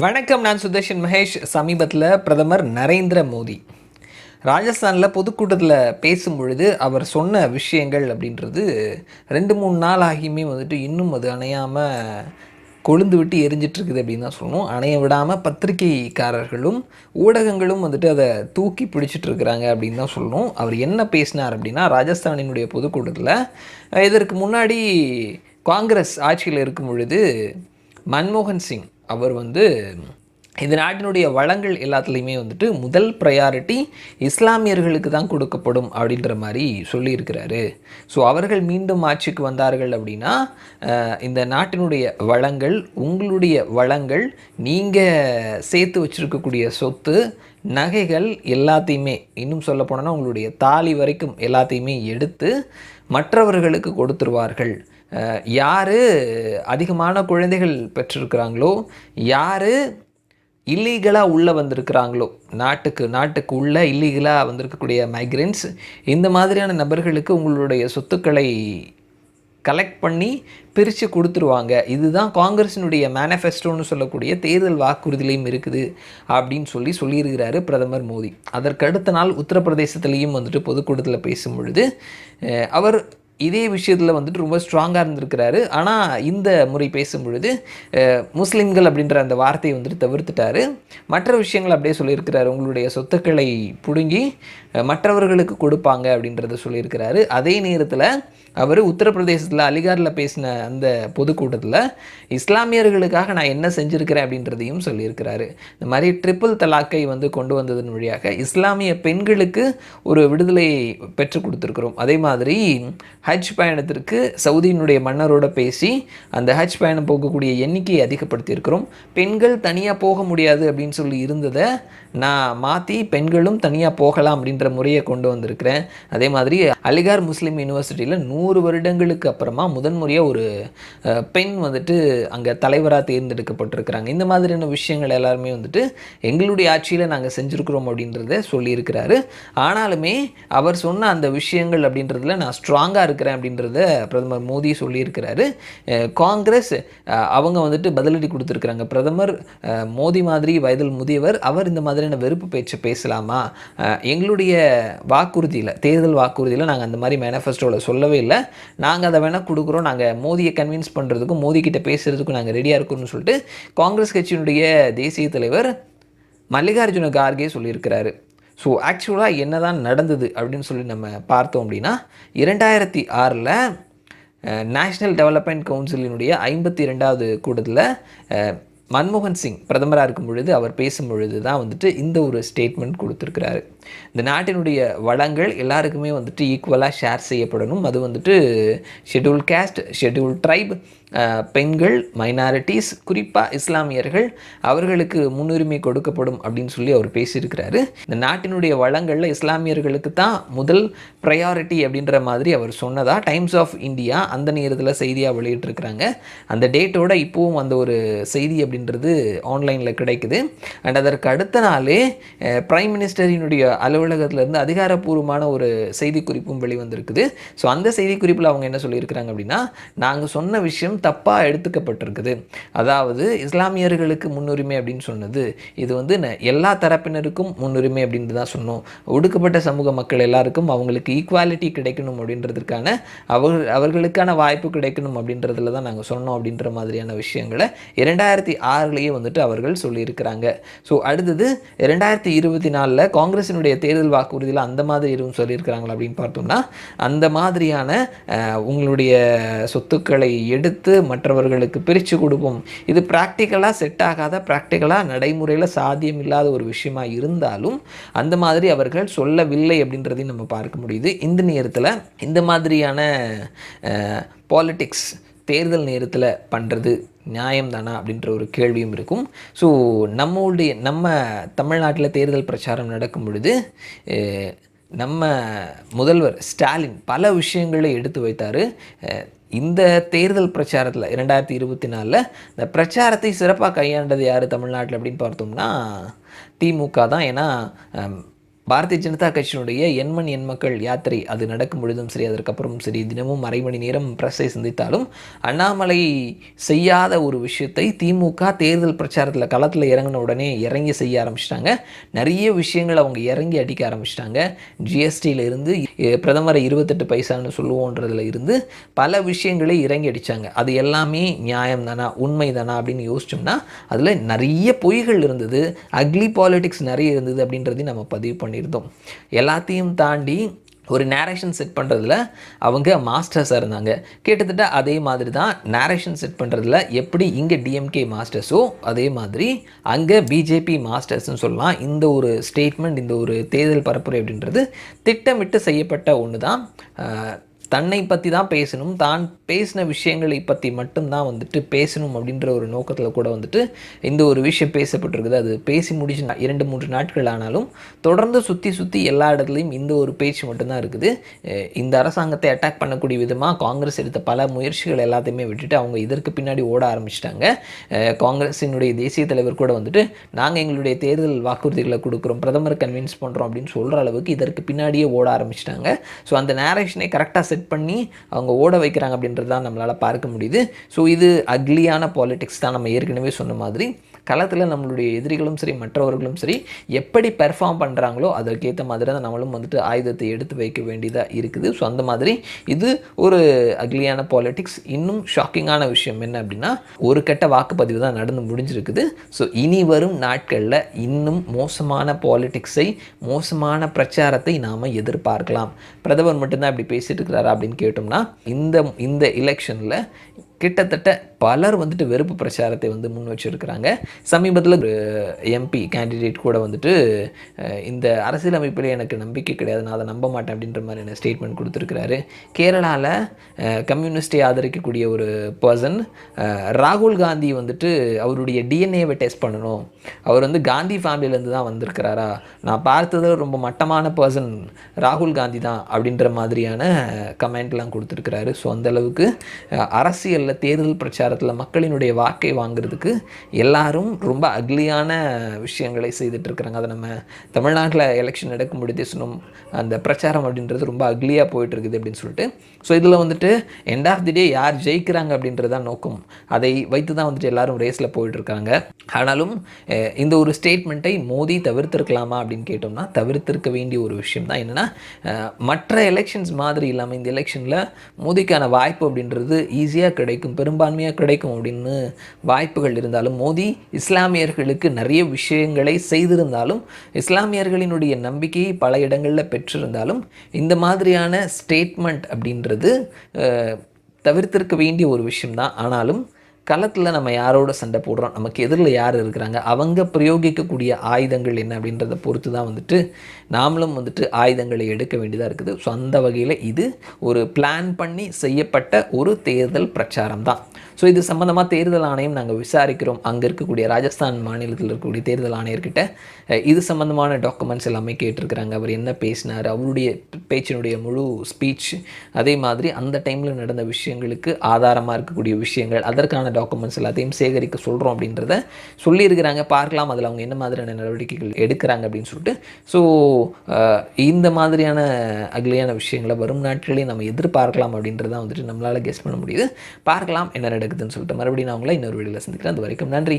வணக்கம் நான் சுதர்ஷன் மகேஷ். சமீபத்தில் பிரதமர் நரேந்திர மோடி. ராஜஸ்தானில் பொதுக்கூட்டத்தில் பேசும் பொழுது அவர் சொன்ன விஷயங்கள் அப்படின்றது ரெண்டு மூணு நாள் ஆகியுமே வந்துட்டு இன்னும் அது அணையாமல் கொழுந்து விட்டு எரிஞ்சிட்டு இருக்குது அப்படின்னு தான் சொல்லணும். அணைய விடாமல் பத்திரிகைக்காரர்களும் ஊடகங்களும் வந்துட்டு அதை தூக்கி பிடிச்சிட்ருக்குறாங்க அப்படின்னு தான் சொல்லணும். அவர் என்ன பேசினார் அப்படின்னா ராஜஸ்தானினுடைய பொதுக்கூட்டத்தில் இதற்கு முன்னாடி காங்கிரஸ் ஆட்சியில் இருக்கும் பொழுது மன்மோகன் சிங் அவர் வந்து இந்த நாட்டினுடைய வளங்கள் எல்லாத்துலேயுமே வந்துட்டு முதல் ப்ரையாரிட்டி இஸ்லாமியர்களுக்கு தான் கொடுக்கப்படும் அப்படின்ற மாதிரி சொல்லியிருக்கிறாரு. ஸோ அவர்கள் மீண்டும் ஆட்சிக்கு வந்தார்கள் அப்படின்னா இந்த நாட்டினுடைய வளங்கள் உங்களுடைய வளங்கள் நீங்கள் சேர்த்து வச்சுருக்கக்கூடிய சொத்து நகைகள் எல்லாத்தையுமே இன்னும் சொல்ல போனோன்னா உங்களுடைய தாலி வரைக்கும் எல்லாத்தையுமே எடுத்து மற்றவர்களுக்கு கொடுத்துருவார்கள். யார் அதிகமான குழந்தைகள் பெற்றிருக்கிறாங்களோ யார் இல்லீகலாக உள்ளே வந்திருக்கிறாங்களோ நாட்டுக்கு நாட்டுக்கு உள்ளே இல்லீகலாக வந்திருக்கக்கூடிய மைக்ரெண்ட்ஸ் இந்த மாதிரியான நபர்களுக்கு உங்களுடைய சொத்துக்களை கலெக்ட் பண்ணி பிரித்து கொடுத்துருவாங்க. இதுதான் காங்கிரஸினுடைய மேனிஃபெஸ்டோன்னு சொல்லக்கூடிய தேர்தல் வாக்குறுதியிலையும் இருக்குது அப்படின்னு சொல்லி சொல்லியிருக்கிறாரு பிரதமர் மோடி. அதற்கு அடுத்த நாள் உத்தரப்பிரதேசத்துலேயும் வந்துட்டு பொதுக்கூட்டத்தில் பேசும் பொழுது அவர் இதே விஷயத்தில் வந்துட்டு ரொம்ப ஸ்ட்ராங்காக இருந்திருக்கிறாரு. ஆனால் இந்த முறை பேசும் பொழுது முஸ்லீம்கள் அப்படின்ற அந்த வார்த்தையை வந்துட்டு தவிர்த்துட்டாரு. மற்ற விஷயங்கள் அப்படியே சொல்லியிருக்கிறாரு. உங்களுடைய சொத்துக்களை பிடுங்கி மற்றவர்களுக்கு கொடுப்பாங்க அப்படின்றத சொல்லியிருக்கிறாரு. அதே நேரத்தில் அவர் உத்தரப்பிரதேசத்தில் அலிகாரில் பேசின அந்த பொதுக்கூட்டத்தில் இஸ்லாமியர்களுக்காக நான் என்ன செஞ்சுருக்கிறேன் அப்படின்றதையும் சொல்லியிருக்கிறாரு. இந்த மாதிரி ட்ரிபிள் தலாக்கை வந்து கொண்டு வந்ததன் வழியாக இஸ்லாமிய பெண்களுக்கு ஒரு விடுதலை பெற்றுக் கொடுத்துருக்குறோம். அதே மாதிரி ஹஜ் பயணத்திற்கு சவுதியினுடைய மன்னரோட பேசி அந்த ஹஜ் பயணம் போகக்கூடிய எண்ணிக்கையை அதிகப்படுத்தியிருக்கிறோம். பெண்கள் தனியாக போக முடியாது அப்படின்னு சொல்லி இருந்ததை நான் மாற்றி பெண்களும் தனியாக போகலாம் அப்படின்ற முறையை கொண்டு வந்திருக்கிறேன். அதே மாதிரி அலிகார் முஸ்லீம் யூனிவர்சிட்டியில் நூறு வருடங்களுக்கு அப்புறமா முதன்முறையாக ஒரு பெண் வந்துட்டு அங்கே தலைவராக தேர்ந்தெடுக்கப்பட்டிருக்கிறாங்க. இந்த மாதிரியான விஷயங்கள் எல்லாருமே வந்துட்டு எங்களுடைய ஆட்சியில் நாங்கள் செஞ்சுருக்கிறோம் அப்படின்றத சொல்லியிருக்கிறாரு. ஆனாலுமே அவர் சொன்ன அந்த விஷயங்கள் அப்படின்றதுல நான் ஸ்ட்ராங்காக இருக்கிறேன் அப்படின்றத பிரதமர் மோடி சொல்லியிருக்கிறாரு. காங்கிரஸ் அவங்க வந்துட்டு பதிலடி கொடுத்துருக்குறாங்க. பிரதமர் மோடி மாதிரி வயதில் முதியவர் அவர் இந்த மாதிரியான வெறுப்பு பேச்சு பேசலாமா? எங்களுடைய வாக்குறுதியில் தேர்தல் வாக்குறுதியில் நாங்கள் அந்த மாதிரி மேனிஃபெஸ்டோவில் சொல்லவே இல்லை. நாங்கள் அதை வேணால் கொடுக்குறோம். நாங்கள் மோதியை கன்வின்ஸ் பண்ணுறதுக்கும் மோதி கிட்ட பேசுகிறதுக்கும் நாங்கள் ரெடியாக இருக்கோம்னு சொல்லிட்டு காங்கிரஸ் கட்சியினுடைய தேசிய தலைவர் மல்லிகார்ஜுன கார்கே சொல்லியிருக்கிறாரு. ஸோ ஆக்சுவலாக என்னதான் நடந்தது அப்படின்னு சொல்லி நம்ம பார்த்தோம் அப்படின்னா இரண்டாயிரத்தி ஆறில் நேஷ்னல் டெவலப்மெண்ட் கவுன்சிலினுடைய ஐம்பத்தி ரெண்டாவது கூட்டத்தில் மன்மோகன் சிங் பிரதமராக இருக்கும் பொழுது அவர் பேசும் பொழுது தான் வந்துட்டு இந்த ஒரு ஸ்டேட்மெண்ட் கொடுத்துருக்கிறாரு. இந்த நாட்டினுடைய வளங்கள் எல்லாருக்குமே வந்துட்டு ஈக்குவலாக ஷேர் செய்யப்படணும். அது வந்துட்டு ஷெட்யூல் கேஸ்ட் ஷெட்யூல் ட்ரைப் பெண்கள் மைனாரிட்டிஸ் குறிப்பாக இஸ்லாமியர்கள் அவர்களுக்கு முன்னுரிமை கொடுக்கப்படும் அப்படின்னு சொல்லி அவர் பேசியிருக்கிறாரு. இந்த நாட்டினுடைய வளங்களில் இஸ்லாமியர்களுக்கு தான் முதல் ப்ரையாரிட்டி அப்படின்ற மாதிரி அவர் சொன்னதா டைம்ஸ் ஆஃப் இந்தியா அந்த நேரத்தில் செய்தியாக வெளியிட்டிருக்கிறாங்க. அந்த டேட்டோட இப்போவும் அந்த ஒரு செய்தி அப்படின்றது ஆன்லைனில் கிடைக்குது. அண்ட் அதற்கு அடுத்த நாளே பிரைம் மினிஸ்டரினுடைய அலுவலகத்திலேருந்து அதிகாரப்பூர்வமான ஒரு செய்திக்குறிப்பும் வெளிவந்திருக்குது. ஸோ அந்த செய்திக்குறிப்பில் அவங்க என்ன சொல்லியிருக்கிறாங்க அப்படின்னா நாங்கள் சொன்ன விஷயம் தப்பாக எடுத்துக்கப்பட்டிருக்குது. அதாவது இஸ்லாமியர்களுக்கு முன்னுரிமை அப்படின்னு சொன்னது இது வந்து ந- எல்லா தரப்பினருக்கும் முன்னுரிமை அப்படின்ட்டு தான் சொன்னோம். ஒடுக்கப்பட்ட சமூக மக்கள் எல்லாருக்கும் அவங்களுக்கு ஈக்குவாலிட்டி கிடைக்கணும் அப்படின்றதுக்கான அவர் அவர்களுக்கான வாய்ப்பு கிடைக்கணும் அப்படின்றதுல தான் நாங்கள் சொன்னோம் அப்படின்ற மாதிரியான விஷயங்களை இரண்டாயிரத்தி ஆறுலேயே வந்துட்டு அவர்கள் சொல்லியிருக்கிறாங்க. ஸோ அடுத்தது ரெண்டாயிரத்தி இருபத்தி நாலில் காங்கிரஸினுடைய தேர்தல் வாக்குறுதியில் அந்த மாதிரி எதுவும் சொல்லியிருக்கிறாங்களா அப்படின்னு பார்த்தோம்னா அந்த மாதிரியான உங்களுடைய சொத்துக்களை எடுத்து மற்றவர்களுக்கு பிரித்து கொடுப்போம். இது ப்ராக்டிக்கலாக செட் ஆகாத ப்ராக்டிக்கலாக நடைமுறையில் சாத்தியம் இல்லாத ஒரு விஷயமா இருந்தாலும் அந்த மாதிரி அவர்கள் சொல்லவில்லை அப்படின்றதையும் நம்ம பார்க்க முடியுது. இந்த நேரத்தில் இந்த மாதிரியான பாலிட்டிக்ஸ் தேர்தல் நேரத்தில் பண்ணுறது நியாயம்தானா அப்படின்ற ஒரு கேள்வியும் இருக்கும். ஸோ நம்மளுடைய நம்ம தமிழ்நாட்டில் தேர்தல் பிரச்சாரம் நடக்கும் பொழுது நம்ம முதல்வர் ஸ்டாலின் பல விஷயங்களை எடுத்து வைத்தார். இந்த தேர்தல் பிரச்சாரத்தில் இரண்டாயிரத்தி இருபத்தி நாலில் இந்த பிரச்சாரத்தை சிறப்பாக கையாண்டது யார் தமிழ்நாட்டில் அப்படின்னு பார்த்தோம்னா திமுக தான். ஏன்னா பாரதிய ஜனதா கட்சியினுடைய எண்மண் எண் மக்கள் யாத்திரை அது நடக்கும் பொழுதும் சரி அதற்கப்புறமும் சரி தினமும் அரை மணி நேரம் பிரஸை சந்தித்தாலும் அண்ணாமலை செய்யாத ஒரு விஷயத்தை திமுக தேர்தல் பிரச்சாரத்தில் களத்தில் இறங்கின உடனே இறங்கி செய்ய ஆரம்பிச்சிட்டாங்க. நிறைய விஷயங்கள் அவங்க இறங்கி அடிக்க ஆரம்பிச்சிட்டாங்க. ஜிஎஸ்டியிலிருந்து பிரதமரை இருபத்தெட்டு பைசான்னு சொல்லுவோன்றதுல இருந்து பல விஷயங்களை இறங்கி அடித்தாங்க அது எல்லாமே நியாயம் தானா உண்மை தானா அப்படின்னு யோசிச்சோம்னா அதில் நிறைய பொய்கள் இருந்தது. அக்லி பாலிட்டிக்ஸ் நிறைய இருந்தது அப்படின்றதையும் நம்ம பதிவு பண்ணியிருந்தோம். எல்லாத்தையும் தாண்டி ஒரு நேரேஷன் செட் பண்ணுறதுல அவங்க மாஸ்டர்ஸாக இருந்தாங்க. கிட்டத்தட்ட அதே மாதிரி தான் நேரேஷன் செட் பண்ணுறதுல எப்படி இங்கே டிஎம்கே மாஸ்டர்ஸோ அதே மாதிரி அங்கே பிஜேபி மாஸ்டர்ஸ்னு சொல்லலாம். இந்த ஒரு ஸ்டேட்மெண்ட் இந்த ஒரு தேர்தல் பரப்புரை அப்படின்றது திட்டமிட்டு செய்யப்பட்ட ஒன்று தான் தன்னை பற்றி தான் பேசணும். தான் பேசின விஷயங்களை பற்றி மட்டும்தான் வந்துட்டு பேசணும் அப்படின்ற ஒரு நோக்கத்தில் கூட வந்துட்டு இந்த ஒரு விஷயம் பேசப்பட்டிருக்குது. அது பேசி முடிச்சு நா- இரண்டு மூன்று நாட்கள் ஆனாலும் தொடர்ந்து சுற்றி சுற்றி எல்லா இடத்துலையும் இந்த ஒரு பேச்சு மட்டும்தான் இருக்குது. இந்த அரசாங்கத்தை அட்டாக் பண்ணக்கூடிய விதமாக காங்கிரஸ் எடுத்த பல முயற்சிகள் எல்லாத்தையுமே விட்டுட்டு அவங்க இதற்கு பின்னாடி ஓட ஆரம்பிச்சிட்டாங்க. காங்கிரஸினுடைய தேசிய தலைவர் கூட வந்துட்டு நாங்கள் எங்களுடைய தேர்தல் வாக்குறுதிகளை கொடுக்குறோம் பிரதமர் கன்வின்ஸ் பண்ணுறோம் அப்படின்னு சொல்கிற அளவுக்கு இதற்கு பின்னாடியே ஓட ஆரம்பிச்சிட்டாங்க. ஸோ அந்த நேரேஷனை கரெக்டாக செட் பண்ணி அவங்க ஓட வைக்கிறாங்க அப்படின்றது தான் நம்மளால் பார்க்க முடியுது. ஸோ இது அக்லியான பாலிடிக்ஸ் தான் நம்ம ஏற்கனவே சொன்ன மாதிரி. களத்தில் நம்மளுடைய எதிரிகளும் சரி மற்றவர்களும் சரி எப்படி பெர்ஃபார்ம் பண்ணுறாங்களோ அதற்கேற்ற மாதிரி தான் நம்மளும் வந்துட்டு ஆயுதத்தை எடுத்து வைக்க வேண்டியதாக இருக்குது. ஸோ அந்த மாதிரி இது ஒரு அக்லியான பாலிட்டிக்ஸ் இன்னும் ஷாக்கிங்கான விஷயம் என்ன அப்படின்னா ஒரு கட்ட வாக்குப்பதிவு தான் நடந்து முடிஞ்சிருக்குது. ஸோ இனி வரும் நாட்களில் இன்னும் மோசமான பாலிட்டிக்ஸை மோசமான பிரச்சாரத்தை நாம் எதிர்பார்க்கலாம். பிரதமர் மட்டும்தான் இப்படி பேசிட்டு இருக்கிறாரா அப்படின்னு கேட்டோம்னா இந்த இந்த எலெக்ஷனில் கிட்டத்தட்ட பலர் வந்துட்டு வெறுப்பு பிரச்சாரத்தை வந்து முன் வச்சிருக்கிறாங்க. சமீபத்தில் ஒரு எம்பி கேண்டிடேட் கூட வந்துட்டு இந்த அரசியலமைப்பில் எனக்கு நம்பிக்கை கிடையாது நான் அதை நம்ப மாட்டேன் அப்படின்ற மாதிரியான ஸ்டேட்மெண்ட் கொடுத்துருக்கிறாரு. கேரளாவில் கம்யூனிஸ்டை ஆதரிக்கக்கூடிய ஒரு பர்சன் ராகுல் காந்தி வந்துட்டு அவருடைய டிஎன்ஏவை டெஸ்ட் பண்ணணும். அவர் வந்து காந்தி ஃபேமிலியிலேருந்து தான் வந்திருக்கிறாரா? நான் பார்த்தது ரொம்ப மட்டமான பர்சன் ராகுல் காந்தி தான் அப்படின்ற மாதிரியான கமெண்ட்லாம் கொடுத்துருக்கிறாரு. ஸோ அந்தளவுக்கு அரசியலில் தேர்தல் பிரச்சாரம் பிரச்சாரத்தில் மக்களினுடைய வாக்கை வாங்குறதுக்கு எல்லாரும் ரொம்ப அக்லியான விஷயங்களை செய்துட்டு இருக்கிறாங்க அதை நம்ம தமிழ்நாட்டில் எலெக்ஷன் நடக்கும் பொழுதே சொன்னோம். அந்த பிரச்சாரம் அப்படின்றது ரொம்ப அக்லியாக போயிட்டு இருக்குது அப்படின்னு சொல்லிட்டு. ஸோ இதில் வந்துட்டு எண்ட் ஆஃப் தி டே யார் ஜெயிக்கிறாங்க அப்படின்றது தான் நோக்கம். அதை வைத்து தான் வந்துட்டு எல்லாரும் ரேஸில் போயிட்டு இருக்காங்க ஆனாலும் இந்த ஒரு ஸ்டேட்மெண்ட்டை மோடி தவிர்த்திருக்கலாமா அப்படின்னு கேட்டோம்னா தவிர்த்திருக்க வேண்டிய ஒரு விஷயம் தான் என்னென்னா மற்ற எலெக்ஷன்ஸ் மாதிரி இல்லாமல் இந்த எலெக்ஷனில் மோதிக்கான வாய்ப்பு அப்படின்றது ஈஸியாக கிடைக்கும். பெரும்பான்மையாக கிடைக்கும் அப்படின்னு வாய்ப்புகள் இருந்தாலும் மோடி இஸ்லாமியர்களுக்கு நிறைய விஷயங்களை செய்திருந்தாலும் இஸ்லாமியர்களினுடைய நம்பிக்கையை பல இடங்களில் பெற்றிருந்தாலும் இந்த மாதிரியான ஸ்டேட்மெண்ட் அப்படின்றது தவிர்த்திருக்க வேண்டிய ஒரு விஷயம்தான். ஆனாலும் களத்தில் நம்ம யாரோட சண்டை போடுறோம்? நமக்கு எதிரில் யார் இருக்கிறாங்க? அவங்க பிரயோகிக்கக்கூடிய ஆயுதங்கள் என்ன அப்படின்றத பொறுத்து தான் வந்துட்டு நாமளும் வந்துட்டு ஆயுதங்களை எடுக்க வேண்டியதாக இருக்குது. ஸோ அந்த வகையில் இது ஒரு பிளான் பண்ணி செய்யப்பட்ட ஒரு தேர்தல் பிரச்சாரம் தான் ஸோ இது சம்மந்தமாக தேர்தல் ஆணையம் நாங்கள் விசாரிக்கிறோம். அங்கே இருக்கக்கூடிய ராஜஸ்தான் மாநிலத்தில் இருக்கக்கூடிய தேர்தல் ஆணையர்கிட்ட இது சம்மந்தமான டாக்குமெண்ட்ஸ் எல்லாமே கேட்டிருக்கிறாங்க. அவர் என்ன பேசினார் அவருடைய பேச்சினுடைய முழு ஸ்பீச் அதே மாதிரி அந்த டைமில் நடந்த விஷயங்களுக்கு ஆதாரமாக இருக்கக்கூடிய விஷயங்கள் அதற்கான டாக்குமெண்ட்ஸ் எல்லாத்தையும் சேகரிக்க சொல்கிறோம் அப்படின்றத சொல்லியிருக்கிறாங்க. பார்க்கலாம் அதில் அவங்க என்ன மாதிரியான நடவடிக்கைகள் எடுக்கிறாங்க அப்படின்னு சொல்லிட்டு. ஸோ இந்த மாதிரியான அகிலியான விஷயங்களை வரும் நாட்களே நம்ம எதிர்பார்க்கலாம் அப்படின்றத வந்துட்டு நம்மளால் கெஸ் பண்ண முடியுது. பார்க்கலாம் என்ன நடக்குதுன்னு சொல்லிட்டு மறுபடியும் நான் உங்களை இன்னொரு வீடியோவில் சந்திக்கிறேன். அது வரைக்கும் நன்றி.